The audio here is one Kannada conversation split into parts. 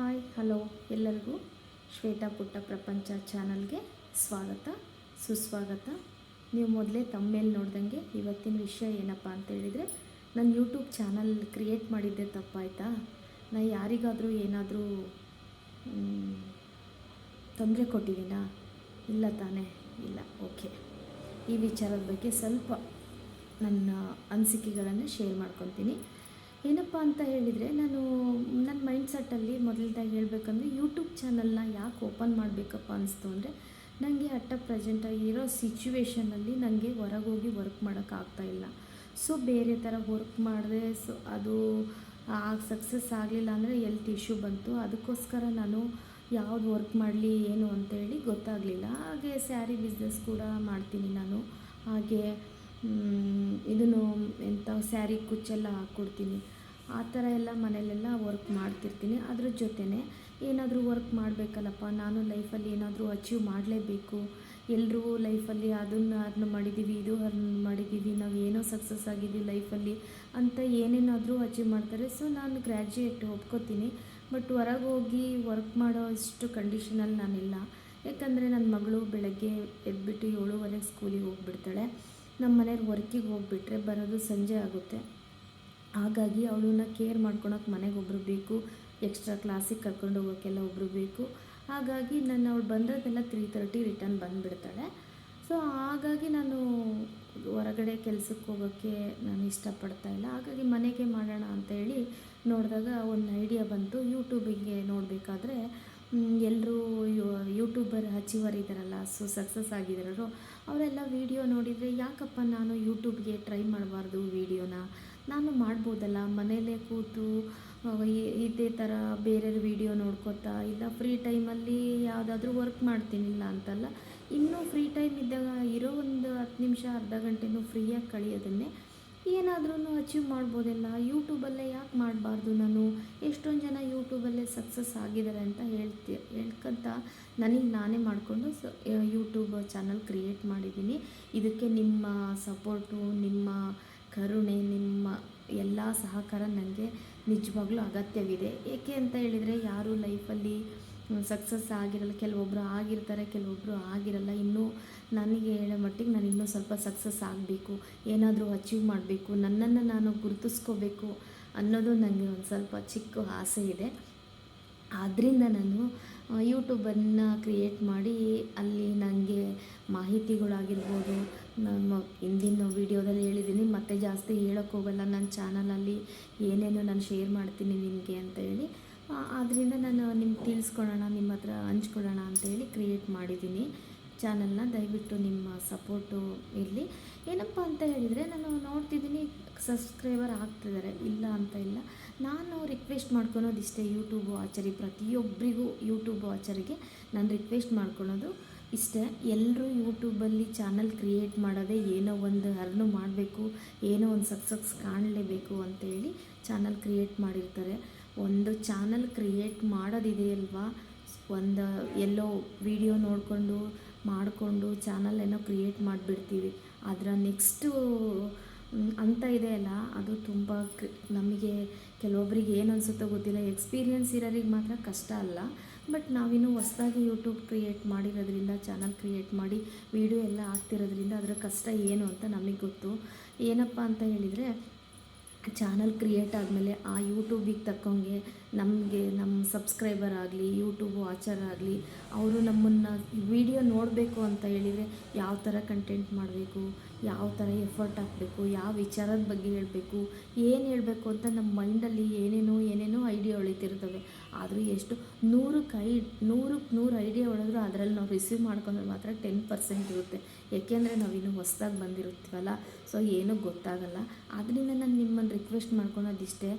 ಹಾಯ್, ಹಲೋ ಎಲ್ಲರಿಗೂ ಶ್ವೇತಾ ಪುಟ್ಟ ಪ್ರಪಂಚ ಚಾನಲ್ಗೆ ಸ್ವಾಗತ, ಸುಸ್ವಾಗತ. ನೀವು ಮೊದಲೇ ತಮ್ಮೇಲೆ ನೋಡ್ದಂಗೆ ಇವತ್ತಿನ ವಿಷಯ ಏನಪ್ಪ ಅಂತ ಹೇಳಿದರೆ ನಾನು ಯೂಟ್ಯೂಬ್ ಚಾನಲ್ ಕ್ರಿಯೇಟ್ ಮಾಡಿದ್ದೆ ತಪ್ಪಾಯ್ತಾ? ನಾ ಯಾರಿಗಾದರೂ ಏನಾದರೂ ತೊಂದರೆ ಕೊಟ್ಟಿದ್ದೀನಾ? ಇಲ್ಲ ತಾನೇ, ಇಲ್ಲ, ಓಕೆ. ಈ ವಿಚಾರದ ಬಗ್ಗೆ ಸ್ವಲ್ಪ ನನ್ನ ಅನಿಸಿಕೆಗಳನ್ನು ಶೇರ್ ಮಾಡ್ಕೊತೀನಿ ಏನಪ್ಪ ಅಂತ ಹೇಳಿದರೆ, ನಾನು ನನ್ನ ಮೈಂಡ್ ಸೆಟ್ಟಲ್ಲಿ ಮೊದಲದಾಗಿ ಹೇಳಬೇಕಂದ್ರೆ ಯೂಟ್ಯೂಬ್ ಚಾನಲ್ನ ಯಾಕೆ ಓಪನ್ ಮಾಡಬೇಕಪ್ಪ ಅನಿಸ್ತು ಅಂದರೆ ನನಗೆ ಅಟ್ಟ ಪ್ರೆಸೆಂಟಾಗಿ ಇರೋ ನನಗೆ ಹೊರಗೋಗಿ ವರ್ಕ್ ಮಾಡೋಕ್ಕಾಗ್ತಾ ಇಲ್ಲ. ಸೊ ಬೇರೆ ಥರ ವರ್ಕ್ ಮಾಡಿದೆ ಸೊ ಅದು ಆಗ ಸಕ್ಸಸ್ ಆಗಲಿಲ್ಲ ಅಂದರೆ ಎಲ್ತ್ ಇಶ್ಯೂ ಬಂತು. ಅದಕ್ಕೋಸ್ಕರ ನಾನು ಯಾವ್ದು ವರ್ಕ್ ಮಾಡಲಿ, ಏನು ಅಂತೇಳಿ ಗೊತ್ತಾಗಲಿಲ್ಲ. ಹಾಗೆ ಸ್ಯಾರಿ ಬಿಸ್ನೆಸ್ ಕೂಡ ಮಾಡ್ತೀನಿ ನಾನು. ಹಾಗೆ ಇದನ್ನು ಎಂಥ ಸ್ಯಾರಿ ಕುಚ್ಚೆಲ್ಲ ಹಾಕ್ಕೊಡ್ತೀನಿ. ಆ ಥರ ಎಲ್ಲ ಮನೆಯಲ್ಲೆಲ್ಲ ವರ್ಕ್ ಮಾಡ್ತಿರ್ತೀನಿ. ಅದ್ರ ಜೊತೆನೇ ಏನಾದರೂ ವರ್ಕ್ ಮಾಡಬೇಕಲ್ಲಪ್ಪ, ನಾನು ಲೈಫಲ್ಲಿ ಏನಾದರೂ ಅಚೀವ್ ಮಾಡಲೇಬೇಕು. ಎಲ್ಲರೂ ಲೈಫಲ್ಲಿ ಅದನ್ನು ಅದನ್ನ ಮಾಡಿದ್ದೀವಿ ಇದು ಅದನ್ನ ಮಾಡಿದ್ದೀವಿ ನಾವು ಏನೋ ಸಕ್ಸಸ್ ಆಗಿದ್ದೀವಿ ಲೈಫಲ್ಲಿ ಅಂತ ಏನೇನಾದರೂ ಅಚೀವ್ ಮಾಡ್ತಾರೆ. ಸೊ ನಾನು ಗ್ರ್ಯಾಜುಯೇಟ್ ಒಪ್ಕೋತೀನಿ. ಬಟ್ ಹೊರಗೆ ಹೋಗಿ ವರ್ಕ್ ಮಾಡೋ ಅಷ್ಟು ಕಂಡೀಷನಲ್ಲಿ ನಾನಿಲ್ಲ. ಯಾಕಂದರೆ ನನ್ನ ಮಗಳು ಬೆಳಗ್ಗೆ ಎದ್ಬಿಟ್ಟು ಏಳುವರೆಗೆ ಸ್ಕೂಲಿಗೆ ಹೋಗ್ಬಿಡ್ತಾಳೆ. ನಮ್ಮ ಮನೇಲಿ ವರ್ಕಿಗೆ ಹೋಗಿಬಿಟ್ರೆ ಬರೋದು ಸಂಜೆ ಆಗುತ್ತೆ. ಹಾಗಾಗಿ ಅವಳನ್ನ ಕೇರ್ ಮಾಡ್ಕೊಳಕ್ಕೆ ಮನೆಗೆ ಒಬ್ಬರು ಬೇಕು ಎಕ್ಸ್ಟ್ರಾ ಕ್ಲಾಸಿಗೆ ಕರ್ಕೊಂಡು ಹೋಗೋಕ್ಕೆಲ್ಲ ಒಬ್ಬರು ಬೇಕು. ಹಾಗಾಗಿ ನಾನು ಅವಳು ಬಂದದೆಲ್ಲ ತ್ರೀ ತರ್ಟಿ ರಿಟರ್ನ್ ಬಂದುಬಿಡ್ತಾಳೆ. ಸೊ ಹಾಗಾಗಿ ನಾನು ಹೊರಗಡೆ ಕೆಲಸಕ್ಕೆ ಹೋಗೋಕ್ಕೆ ನಾನು ಇಷ್ಟಪಡ್ತಾ ಇಲ್ಲ. ಹಾಗಾಗಿ ಮನೆಗೆ ಮಾಡೋಣ ಅಂತ ಹೇಳಿ ನೋಡಿದಾಗ ಒಂದು ಐಡಿಯಾ ಬಂತು. ಯೂಟ್ಯೂಬಿಗೆ ನೋಡಬೇಕಾದ್ರೆ ಎಲ್ಲರೂ ಯೂಟ್ಯೂಬರ್ ಅಚೀವರ್ ಇದ್ದಾರಲ್ಲ ಸೊ ಸಕ್ಸಸ್ ಆಗಿದ್ದಾರೋ ಅವರೆಲ್ಲ ವೀಡಿಯೋ ನೋಡಿದರೆ, ಯಾಕಪ್ಪ ನಾನು ಯೂಟ್ಯೂಬ್ಗೆ ಟ್ರೈ ಮಾಡಬಾರ್ದು ವೀಡಿಯೋನ ನಾನು ಮಾಡ್ಬೋದಲ್ಲ, ಮನೇಲೇ ಕೂತು ಇದೇ ಥರ ಬೇರೆಯವ್ರ ವೀಡಿಯೋ ನೋಡ್ಕೋತಾ, ಇಲ್ಲ ಫ್ರೀ ಟೈಮಲ್ಲಿ ಯಾವುದಾದ್ರೂ ವರ್ಕ್ ಮಾಡ್ತೀನಿಲ್ಲ ಅಂತಲ್ಲ, ಇನ್ನೂ ಫ್ರೀ ಟೈಮ್ ಇದ್ದಾಗ ಇರೋ ಒಂದು ಹತ್ತು ನಿಮಿಷ, ಅರ್ಧ ಗಂಟೆನೂ ಫ್ರೀಯಾಗಿ ಕಳಿಯೋದನ್ನೇ ಏನಾದ್ರೂ ಅಚೀವ್ ಮಾಡ್ಬೋದಲ್ಲ? ಯೂಟ್ಯೂಬಲ್ಲೇ ಯಾಕೆ ಮಾಡಬಾರ್ದು ನಾನು? ಎಷ್ಟೊಂದು ಜನ ಯೂಟ್ಯೂಬಲ್ಲೇ ಸಕ್ಸಸ್ ಆಗಿದ್ದಾರೆ ಅಂತ ಹೇಳ್ತಿ, ಹೇಳ್ಕಂತ ನನಗೆ ನಾನೇ ಮಾಡಿಕೊಂಡು ಸ ಯೂಟ್ಯೂಬ್ ಚಾನಲ್ ಕ್ರಿಯೇಟ್ ಮಾಡಿದ್ದೀನಿ. ಇದಕ್ಕೆ ನಿಮ್ಮ ಸಪೋರ್ಟು ನಿಮ್ಮ ಕರುಣೆ, ನಿಮ್ಮ ಎಲ್ಲ ಸಹಕಾರ ನನಗೆ ನಿಜವಾಗ್ಲೂ ಅಗತ್ಯವಿದೆ. ಏಕೆ ಅಂತ ಹೇಳಿದರೆ ಯಾರು ಲೈಫಲ್ಲಿ ಸಕ್ಸಸ್ ಆಗಿರಲ್ಲ ಕೆಲವೊಬ್ಬರು ಆಗಿರ್ತಾರೆ ಕೆಲವೊಬ್ಬರು ಆಗಿರಲ್ಲ, ಇನ್ನೂ ನನಗೆ ಹೇಳೋ ಮಟ್ಟಿಗೆ ನಾನು ಇನ್ನೂ ಸ್ವಲ್ಪ ಸಕ್ಸಸ್ ಆಗಬೇಕು, ಏನಾದರೂ ಅಚೀವ್ ಮಾಡಬೇಕು, ನನ್ನನ್ನು ನಾನು ಗುರುತಿಸ್ಕೋಬೇಕು ಅನ್ನೋದು ನನಗೆ ಒಂದು ಸ್ವಲ್ಪ ಚಿಕ್ಕ ಆಸೆ ಇದೆ. ಆದ್ದರಿಂದ ನಾನು ಯೂಟ್ಯೂಬನ್ನು ಕ್ರಿಯೇಟ್ ಮಾಡಿ ಅಲ್ಲಿ ನನಗೆ ಮಾಹಿತಿಗಳಾಗಿರ್ಬೋದು ನಾನು ಹಿಂದಿನ ವೀಡಿಯೋದಲ್ಲಿ ಹೇಳಿದ್ದೀನಿ, ಮತ್ತೆ ಜಾಸ್ತಿ ಹೇಳೋಕ್ಕೋಗಲ್ಲ, ನನ್ನ ಚಾನಲಲ್ಲಿ ಏನೇನು ನಾನು ಶೇರ್ ಮಾಡ್ತೀನಿ ನಿಮಗೆ ಅಂತ ಹೇಳಿ ಆದ್ದರಿಂದ ನಾನು ನಿಮ್ಗೆ ತಿಳಿಸ್ಕೊಳ್ಳೋಣ ನಿಮ್ಮ ಹತ್ರ ಹಂಚ್ಕೊಳ್ಳೋಣ ಅಂತೇಳಿ ಕ್ರಿಯೇಟ್ ಮಾಡಿದ್ದೀನಿ ಚಾನಲ್ನ. ದಯವಿಟ್ಟು ನಿಮ್ಮ ಸಪೋರ್ಟು ಇರಲಿ. ಏನಪ್ಪ ಅಂತ ಹೇಳಿದರೆ, ನಾನು ನೋಡ್ತಿದ್ದೀನಿ ಸಬ್ಸ್ಕ್ರೈಬರ್ ಆಗ್ತಿದ್ದಾರೆ. ಇಲ್ಲ ಅಂತ ಇಲ್ಲ. ನಾನು ರಿಕ್ವೆಸ್ಟ್ ಮಾಡ್ಕೊಳೋದು ಇಷ್ಟೇ. ಯೂಟ್ಯೂಬ್ ವಾಚರಿ ಪ್ರತಿಯೊಬ್ಬರಿಗೂ ಯೂಟ್ಯೂಬ್ ವಾಚರಿಗೆ ನಾನು ರಿಕ್ವೆಸ್ಟ್ ಮಾಡ್ಕೊಳೋದು ಇಷ್ಟೇ. ಎಲ್ಲರೂ ಯೂಟ್ಯೂಬಲ್ಲಿ ಚಾನಲ್ ಕ್ರಿಯೇಟ್ ಮಾಡೋದೇ ಏನೋ ಒಂದು ಅರ್ನು ಮಾಡಬೇಕು, ಏನೋ ಒಂದು ಸಕ್ಸಸ್ ಕಾಣಲೇಬೇಕು ಅಂತೇಳಿ ಚಾನಲ್ ಕ್ರಿಯೇಟ್ ಮಾಡಿರ್ತಾರೆ. ಒಂದು ಚಾನಲ್ ಕ್ರಿಯೇಟ್ ಮಾಡೋದಿದೆಯಲ್ವಾ? ಒಂದು ಎಲ್ಲೋ ವಿಡಿಯೋ ನೋಡಿಕೊಂಡು, ಮಾಡಿಕೊಂಡು ಚಾನಲ್ ಏನೋ ಕ್ರಿಯೇಟ್ ಮಾಡಿಬಿಡ್ತೀವಿ. ಅದರ ನೆಕ್ಸ್ಟು ಅಂತ ಇದೆ ಅಲ್ಲ, ಅದು ತುಂಬ ನಮಗೆ ಕೆಲವೊಬ್ರಿಗೆ ಏನು ಅನಿಸುತ್ತೋ ಗೊತ್ತಿಲ್ಲ. ಎಕ್ಸ್ಪೀರಿಯನ್ಸ್ ಇರೋರಿಗೆ ಮಾತ್ರ ಕಷ್ಟ ಅಲ್ಲ. ಬಟ್ ನಾವಿನ್ನೂ ಹೊಸ್ದಾಗಿ ಯೂಟ್ಯೂಬ್ ಕ್ರಿಯೇಟ್ ಮಾಡಿರೋದ್ರಿಂದ, ಚಾನಲ್ ಕ್ರಿಯೇಟ್ ಮಾಡಿ ವಿಡಿಯೋ ಎಲ್ಲ ಆಗ್ತಿರೋದ್ರಿಂದ ಅದರ ಕಷ್ಟ ಏನು ಅಂತ ನಮಗೆ ಗೊತ್ತು. ಏನಪ್ಪ ಅಂತ ಹೇಳಿದರೆ ಚಾನಲ್ ಕ್ರಿಯೇಟ್ ಆದಮೇಲೆ ಆ ಯೂಟ್ಯೂಬಿಗೆ ತಕ್ಕಂಗೆ ನಮಗೆ ನಮ್ಮ ಸಬ್ಸ್ಕ್ರೈಬರ್ ಆಗಲಿ, ಯೂಟ್ಯೂಬ್ ವಾಚರ್ ಆಗಲಿ, ಅವರು ನಮ್ಮನ್ನು ವಿಡಿಯೋ ನೋಡಬೇಕು ಅಂತ ಹೇಳಿದರೆ ಯಾವ ಥರ ಕಂಟೆಂಟ್ ಮಾಡಬೇಕು, ಯಾವ ಥರ ಎಫರ್ಟ್ ಹಾಕಬೇಕು, ಯಾವ ವಿಚಾರದ ಬಗ್ಗೆ ಹೇಳಬೇಕು, ಏನು ಹೇಳಬೇಕು ಅಂತ ನಮ್ಮ ಮೈಂಡಲ್ಲಿ ಏನೇನೋ ಆದರೂ ಎಷ್ಟು? ನೂರಕ್ಕೆ ಐ ನೂರಕ್ಕೆ ನೂರು ಐಡಿಯಾ ಹೊಡೆದ್ರು ಅದರಲ್ಲಿ ನಾವು ರಿಸೀವ್ ಮಾಡ್ಕೊಂಡ್ರೆ ಮಾತ್ರ ಟೆನ್ ಪರ್ಸೆಂಟ್ ಇರುತ್ತೆ. ಏಕೆಂದರೆ ನಾವಿನ್ನೂ ಹೊಸ್ದಾಗಿ ಬಂದಿರುತ್ತೀವಲ್ಲ? ಸೊ ಏನೂ ಗೊತ್ತಾಗಲ್ಲ. ಆದ್ದರಿಂದ ನಾನು ನಿಮ್ಮನ್ನು ರಿಕ್ವೆಸ್ಟ್ ಮಾಡ್ಕೊಳೋದಿಷ್ಟೇ.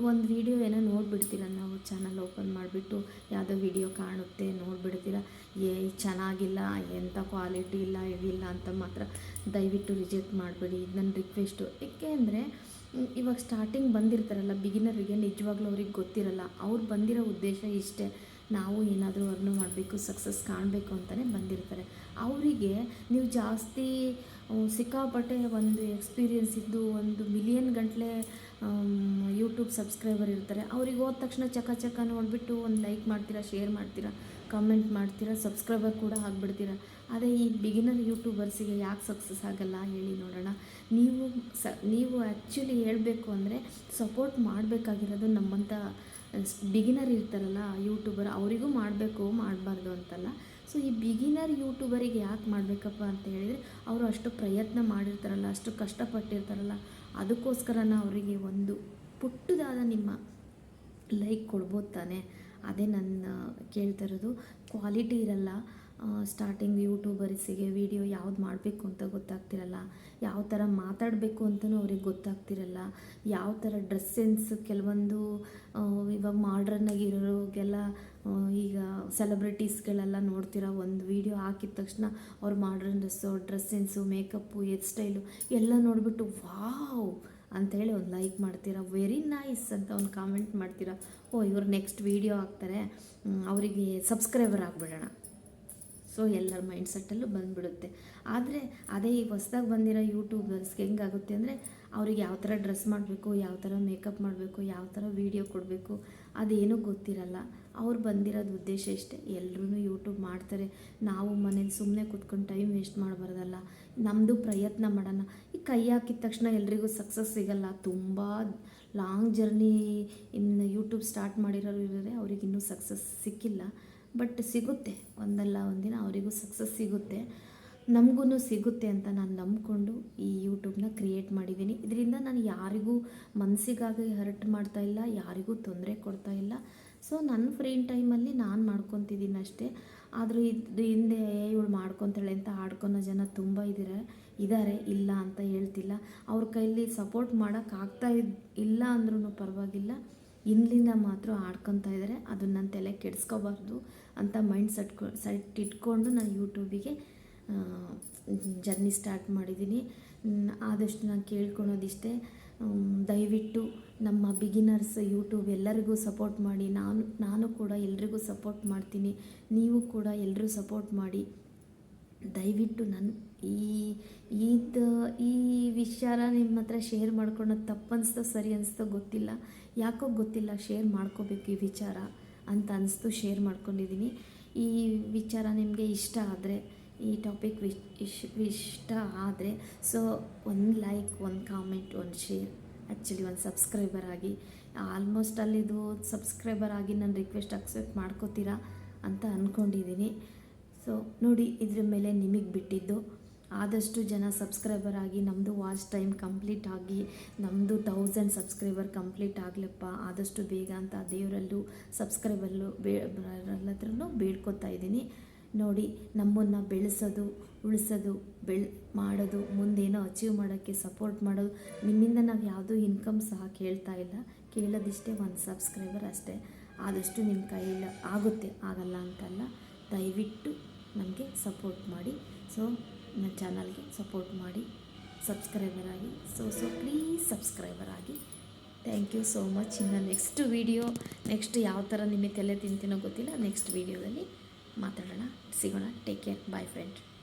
ಒಂದು ವೀಡಿಯೋ ಏನೋ ನೋಡಿಬಿಡ್ತೀರ ನಾವು ಚಾನಲ್ ಓಪನ್ ಮಾಡಿಬಿಟ್ಟು? ಯಾವುದೋ ವಿಡಿಯೋ ಕಾಣುತ್ತೆ, ನೋಡಿಬಿಡ್ತೀರ? ಏ, ಚೆನ್ನಾಗಿಲ್ಲ ಎಂಥ ಕ್ವಾಲಿಟಿ ಇಲ್ಲ, ಇದಿಲ್ಲ ಅಂತ ಮಾತ್ರ ದಯವಿಟ್ಟು ರಿಜೆಕ್ಟ್ ಮಾಡಬೇಡಿ. ಇದು ನನ್ನ ರಿಕ್ವೆಸ್ಟು ಏಕೆ ಅಂದರೆ ಇವಾಗ ಸ್ಟಾರ್ಟಿಂಗ್ ಬಂದಿರ್ತಾರಲ್ಲ ಬಿಗಿನರಿಗೆ ನಿಜವಾಗ್ಲೂ ಅವ್ರಿಗೆ ಗೊತ್ತಿರಲ್ಲ. ಅವ್ರು ಬಂದಿರೋ ಉದ್ದೇಶ ಇಷ್ಟೇ. ನಾವು ಏನಾದರೂ ಅರ್ನ್ ಮಾಡಬೇಕು ಸಕ್ಸಸ್ ಕಾಣಬೇಕು ಅಂತಲೇ ಬಂದಿರ್ತಾರೆ. ಅವರಿಗೆ ನೀವು ಜಾಸ್ತಿ ಸಿಕ್ಕಾಪಟ್ಟೆ ಒಂದು ಎಕ್ಸ್ಪೀರಿಯನ್ಸ್ ಇದ್ದು ಒಂದು ಮಿಲಿಯನ್ ಗಂಟಲೆ ಯೂಟ್ಯೂಬ್ ಸಬ್ಸ್ಕ್ರೈಬರ್ ಇರ್ತಾರೆ. ಅವ್ರಿಗೆ ಹೋದ ತಕ್ಷಣ ಚಕ ಚಕ ನೋಡಿಬಿಟ್ಟು ಒಂದು ಲೈಕ್ ಮಾಡ್ತೀರಾ ಶೇರ್ ಮಾಡ್ತೀರಾ? ಕಮೆಂಟ್ ಮಾಡ್ತೀರಾ ಸಬ್ಸ್ಕ್ರೈಬರ್ ಕೂಡ ಆಗಿಬಿಡ್ತೀರಾ. ಆದರೆ ಈ ಬಿಗಿನರ್ ಯೂಟ್ಯೂಬರ್ಸಿಗೆ ಯಾಕೆ ಸಕ್ಸಸ್ ಆಗಲ್ಲ ಹೇಳಿ ನೋಡೋಣ. ನೀವು ಸ, ನೀವು ಆ್ಯಕ್ಚುಲಿ ಹೇಳಬೇಕು ಅಂದರೆ ಸಪೋರ್ಟ್ ಮಾಡಬೇಕಾಗಿರೋದು ನಮ್ಮಂಥ ಬಿಗಿನರ್ ಇರ್ತಾರಲ್ಲ ಯೂಟ್ಯೂಬರ್ ಅವರಿಗೂ ಮಾಡಬೇಕು, ಮಾಡಬಾರ್ದು ಅಂತಲ್ಲ. ಸೊ ಈ ಬಿಗಿನರ್ ಯೂಟ್ಯೂಬರಿಗೆ ಯಾಕೆ ಮಾಡಬೇಕಪ್ಪ ಅಂತ ಹೇಳಿದರೆ, ಅವರು ಅಷ್ಟು ಪ್ರಯತ್ನ ಮಾಡಿರ್ತಾರಲ್ಲ, ಅಷ್ಟು ಕಷ್ಟಪಟ್ಟಿರ್ತಾರಲ್ಲ, ಅದಕ್ಕೋಸ್ಕರನ ಅವರಿಗೆ ಒಂದು ಪುಟ್ಟದಾದ ನಿಮ್ಮ ಲೈಕ್ ಕೊಡ್ಬೋದು ತಾನೆ. ಅದೇ ನನ್ನ ಕೇಳ್ತಾ ಇರೋದು ಕ್ವಾಲಿಟಿ ಇರಲ್ಲ. ಸ್ಟಾರ್ಟಿಂಗ್ ಯೂಟ್ಯೂಬರ್ಸಿಗೆ ವೀಡಿಯೋ ಯಾವ್ದು ಮಾಡಬೇಕು ಅಂತ ಗೊತ್ತಾಗ್ತಿರಲ್ಲ. ಯಾವ ಥರ ಮಾತಾಡಬೇಕು ಅಂತಲೂ ಅವ್ರಿಗೆ ಗೊತ್ತಾಗ್ತಿರಲ್ಲ. ಯಾವ ಥರ ಡ್ರೆಸ್ ಸೆನ್ಸ್ ಕೆಲವೊಂದು ಇವಾಗ ಮಾಡ್ರನ್ನಾಗಿರೋರಿಗೆಲ್ಲ ಈಗ ಸೆಲೆಬ್ರಿಟೀಸ್ಗಳೆಲ್ಲ ನೋಡ್ತೀರಾ ಒಂದು ವೀಡಿಯೋ ಹಾಕಿದ ತಕ್ಷಣ ಅವ್ರು modern dress dress sense makeup hair style ಎಲ್ಲ ನೋಡಿಬಿಟ್ಟು, ವಾವ್! ಅಂತೇಳಿ ಒಂದು ಲೈಕ್ ಮಾಡ್ತೀರಾ? ವೆರಿ ನೈಸ್ ಅಂತ ಒಂದು ಕಾಮೆಂಟ್ ಮಾಡ್ತೀರಾ? ಓ, ಇವ್ರು ನೆಕ್ಸ್ಟ್ ವೀಡಿಯೋ ಹಾಕ್ತಾರೆ. ಅವರಿಗೆ ಸಬ್ಸ್ಕ್ರೈಬರ್ ಆಗಿಬಿಡೋಣ. ಸೊ ಎಲ್ಲರ ಮೈಂಡ್ ಸೆಟ್ಟಲ್ಲೂ ಬಂದುಬಿಡುತ್ತೆ. ಆದರೆ ಅದೇ ಈ ಹೊಸ್ದಾಗಿ ಬಂದಿರೋ ಯೂಟ್ಯೂಬರ್ಸ್ಗೆ ಹೆಂಗಾಗುತ್ತೆ ಅಂದರೆ ಅವ್ರಿಗೆ ಯಾವ ಥರ ಡ್ರೆಸ್ ಮಾಡಬೇಕು, ಯಾವ ಥರ ಮೇಕಪ್ ಮಾಡಬೇಕು, ಯಾವ ಥರ ವೀಡಿಯೋ ಕೊಡಬೇಕು ಅದೇನೂ ಗೊತ್ತಿರಲ್ಲ. ಅವ್ರು ಬಂದಿರೋದು ಉದ್ದೇಶ ಇಷ್ಟೇ. ಎಲ್ಲರೂ ಯೂಟ್ಯೂಬ್ ಮಾಡ್ತಾರೆ. ನಾವು ಮನೇಲಿ ಸುಮ್ಮನೆ ಕೂತ್ಕೊಂಡು ಟೈಮ್ ವೇಸ್ಟ್ ಮಾಡಬಾರ್ದಲ್ಲ. ನಮ್ಮದು ಪ್ರಯತ್ನ ಮಾಡೋಣ. ಈ ಕೈ ಹಾಕಿದ ತಕ್ಷಣ ಎಲ್ರಿಗೂ ಸಕ್ಸಸ್ ಸಿಗಲ್ಲ. ತುಂಬ ಲಾಂಗ್ ಜರ್ನಿ ಇನ್ನು ಯೂಟ್ಯೂಬ್ ಸ್ಟಾರ್ಟ್ ಮಾಡಿರೋರು ಇದ್ದಾರೆ. ಅವ್ರಿಗೆ ಇನ್ನೂ ಸಕ್ಸಸ್ ಸಿಕ್ಕಿಲ್ಲ. ಬಟ್ ಸಿಗುತ್ತೆ. ಒಂದಲ್ಲ ಒಂದಿನ ಅವರಿಗೂ ಸಕ್ಸಸ್ ಸಿಗುತ್ತೆ. ನಮಗೂ ಸಿಗುತ್ತೆ ಅಂತ ನಾನು ನಂಬಿಕೊಂಡು ಈ ಯೂಟ್ಯೂಬ್ನ ಕ್ರಿಯೇಟ್ ಮಾಡಿದ್ದೀನಿ. ಇದರಿಂದ ನಾನು ಯಾರಿಗೂ ಮನಸ್ಸಿಗಾಗಿ ಹರ್ಟ್ ಮಾಡ್ತಾ ಇಲ್ಲ, ಯಾರಿಗೂ ತೊಂದರೆ ಕೊಡ್ತಾ ಇಲ್ಲ. ಸೊ ನನ್ನ ಫ್ರೀ ಟೈಮಲ್ಲಿ ನಾನು ಮಾಡ್ಕೊತಿದ್ದೀನಿ ಅಷ್ಟೇ. ಆದರೂ ಇದು, ಹಿಂದೆ ಇವಳು ಮಾಡ್ಕೊತಾಳೆ ಅಂತ ಆಡ್ಕೊಳೋ ಜನ ತುಂಬ ಇದ್ದಾರೆ ಇದ್ದಾರೆ ಇಲ್ಲ ಅಂತ ಹೇಳ್ತಿಲ್ಲ. ಅವ್ರ ಕೈಲಿ ಸಪೋರ್ಟ್ ಮಾಡೋಕ್ಕಾಗ್ತಾ ಇಲ್ಲ ಅಂದ್ರೂ ಪರವಾಗಿಲ್ಲ. ಇಂದ್ಲಿಂದ ಮಾತ್ರ ಆಡ್ಕೊತಾ ಇದ್ದಾರೆ. ಅದನ್ನ ನಾನು ತಲೆ ಕೆಡಿಸ್ಕೋಬಾರ್ದು ಅಂತ ಮೈಂಡ್ ಸೆಟ್ ಸೆಟ್ ಇಟ್ಕೊಂಡು ನಾನು ಯೂಟ್ಯೂಬಿಗೆ ಜರ್ನಿ ಸ್ಟಾರ್ಟ್ ಮಾಡಿದ್ದೀನಿ. ಆದಷ್ಟು ನಾನು ಕೇಳ್ಕೊಳೋದಿಷ್ಟೇ. ದಯವಿಟ್ಟು ನಮ್ಮ ಬಿಗಿನರ್ಸ್ ಯೂಟ್ಯೂಬ್ ಎಲ್ಲರಿಗೂ ಸಪೋರ್ಟ್ ಮಾಡಿ. ನಾನು ನಾನು ಕೂಡ ಎಲ್ರಿಗೂ ಸಪೋರ್ಟ್ ಮಾಡ್ತೀನಿ. ನೀವು ಕೂಡ ಎಲ್ಲರೂ ಸಪೋರ್ಟ್ ಮಾಡಿ. ದಯವಿಟ್ಟು ನನ್ನ ಈ ಇದು ಈ ವಿಚಾರ ನಿಮ್ಮ ಹತ್ರ ಶೇರ್ ಮಾಡ್ಕೊಳೋದು ತಪ್ಪು ಅನಿಸ್ತೋ, ಸರಿ ಅನಿಸ್ತೋ ಗೊತ್ತಿಲ್ಲ. ಯಾಕೋ ಗೊತ್ತಿಲ್ಲ ಶೇರ್ ಮಾಡ್ಕೋಬೇಕು ಈ ವಿಚಾರ ಅಂತ ಅನ್ನಿಸ್ತು ಶೇರ್ ಮಾಡ್ಕೊಂಡಿದ್ದೀನಿ ಈ ವಿಚಾರ ನಿಮಗೆ ಇಷ್ಟ ಆದರೆ, ಈ ಟಾಪಿಕ್ ವಿಶ್ ಇಷ್ಟ ಆದರೆ ಸೊ ಒಂದು ಲೈಕ್ ಒಂದು ಕಾಮೆಂಟ್ ಒಂದು ಶೇರ್ ಆ್ಯಕ್ಚುಲಿ ಒಂದು ಸಬ್ಸ್ಕ್ರೈಬರ್ ಆಗಿ ಆಲ್ಮೋಸ್ಟ್ ಅಲ್ಲಿದು ಸಬ್ಸ್ಕ್ರೈಬರ್ ಆಗಿ ನನ್ನ ರಿಕ್ವೆಸ್ಟ್ ಅಕ್ಸೆಪ್ಟ್ ಮಾಡ್ಕೋತೀರಾ ಅಂತ ಅಂದ್ಕೊಂಡಿದ್ದೀನಿ ಸೊ ನೋಡಿ, ಇದ್ರ ಮೇಲೆ ನಿಮಗೆ ಬಿಟ್ಟಿದ್ದು. ಆದಷ್ಟು ಜನ ಸಬ್ಸ್ಕ್ರೈಬರ್ ಆಗಿ ನಮ್ಮದು ವಾಚ್ ಟೈಮ್ ಕಂಪ್ಲೀಟ್ ಆಗಿ ನಮ್ಮದು ತೌಸಂಡ್ ಸಬ್ಸ್ಕ್ರೈಬರ್ ಕಂಪ್ಲೀಟ್ ಆಗಲಪ್ಪ. ಆದಷ್ಟು ಬೇಗ ಅಂತ ದೇವರಲ್ಲೂ ಸಬ್ಸ್ಕ್ರೈಬರ್ಲು ಬೇ ಹತ್ರನೂ ಬೇಡ್ಕೊತಾ ಇದ್ದೀನಿ. ನೋಡಿ, ನಮ್ಮನ್ನು ಬೆಳೆಸೋದು, ಉಳಿಸೋದು, ಬೆಳ್, ಮಾಡೋದು, ಮುಂದೇನೋ ಅಚೀವ್ ಮಾಡೋಕ್ಕೆ ಸಪೋರ್ಟ್ ಮಾಡೋದು, ನಿಮ್ಮಿಂದ ನಾವು ಯಾವುದೂ ಇನ್ಕಮ್ ಸಹ ಕೇಳ್ತಾ ಇಲ್ಲ. ಕೇಳೋದಿಷ್ಟೇ ಒಂದು ಸಬ್ಸ್ಕ್ರೈಬರ್ ಅಷ್ಟೇ. ಆದಷ್ಟು ನಿಮ್ಮ ಕೈಯಲ್ಲಿ ಆಗುತ್ತೆ, ಆಗಲ್ಲ ಅಂತಲ್ಲ. ದಯವಿಟ್ಟು ನಮಗೆ ಸಪೋರ್ಟ್ ಮಾಡಿ. ಸೊ, ನನ್ನ ಚಾನಲ್ಗೆ ಸಪೋರ್ಟ್ ಮಾಡಿ. ಸಬ್ಸ್ಕ್ರೈಬರ್ ಆಗಿ. ಸೊ ಸೊ, ಪ್ಲೀಸ್ ಸಬ್ಸ್ಕ್ರೈಬರ್ ಆಗಿ. Thank you so much. ಇನ್ನು ನೆಕ್ಸ್ಟ್ ವೀಡಿಯೋ, ನೆಕ್ಸ್ಟ್ ಯಾವ ಥರ ನಿಮಗೆ ತಲೆ ತಿಂತೀನೋ ಗೊತ್ತಿಲ್ಲ. ನೆಕ್ಸ್ಟ್ ವೀಡಿಯೋದಲ್ಲಿ ಮಾತಾಡೋಣ. ಸಿಗೋಣ. Take care. Bye, friend.